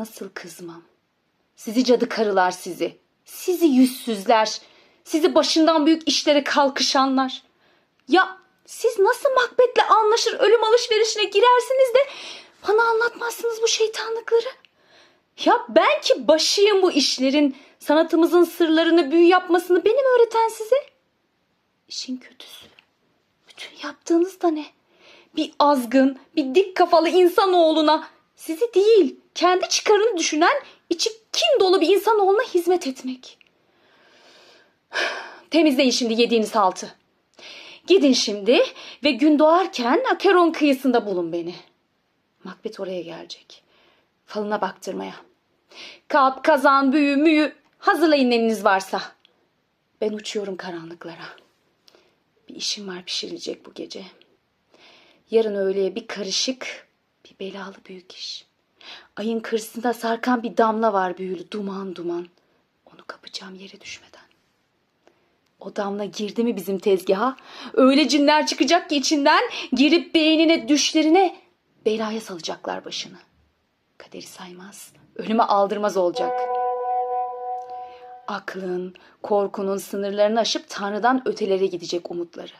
Nasıl kızmam? Sizi cadı karılar sizi. Sizi yüzsüzler. Sizi başından büyük işlere kalkışanlar. Ya siz nasıl Macbeth'le anlaşır ölüm alışverişine girersiniz de bana anlatmazsınız bu şeytanlıkları? Ya ben ki başıyım bu işlerin, sanatımızın sırlarını büyü yapmasını benim öğreten size. İşin kötüsü. Bütün yaptığınız da ne? Bir azgın, bir dik kafalı insanoğluna sizi değil, kendi çıkarını düşünen, içi kin dolu bir insanoğluna hizmet etmek. Temizleyin şimdi yediğiniz haltı. Gidin şimdi ve gün doğarken Akeron kıyısında bulun beni. Macbeth oraya gelecek. Falına baktırmaya. Kap, kazan, büyü, müyü hazırlayın neyiniz varsa. Ben uçuyorum karanlıklara. Bir işim var pişirilecek bu gece. Yarın öğleye bir karışık, bir belalı büyük iş. Ayın kırsında sarkan bir damla var büyülü duman duman. Onu kapacağım yere düşmeden. O damla girdi mi bizim tezgaha? Öyle cinler çıkacak ki içinden girip beynine düşlerine belaya salacaklar başını. Kaderi saymaz, ölüme aldırmaz olacak. Aklın, korkunun sınırlarını aşıp Tanrı'dan ötelere gidecek umutları.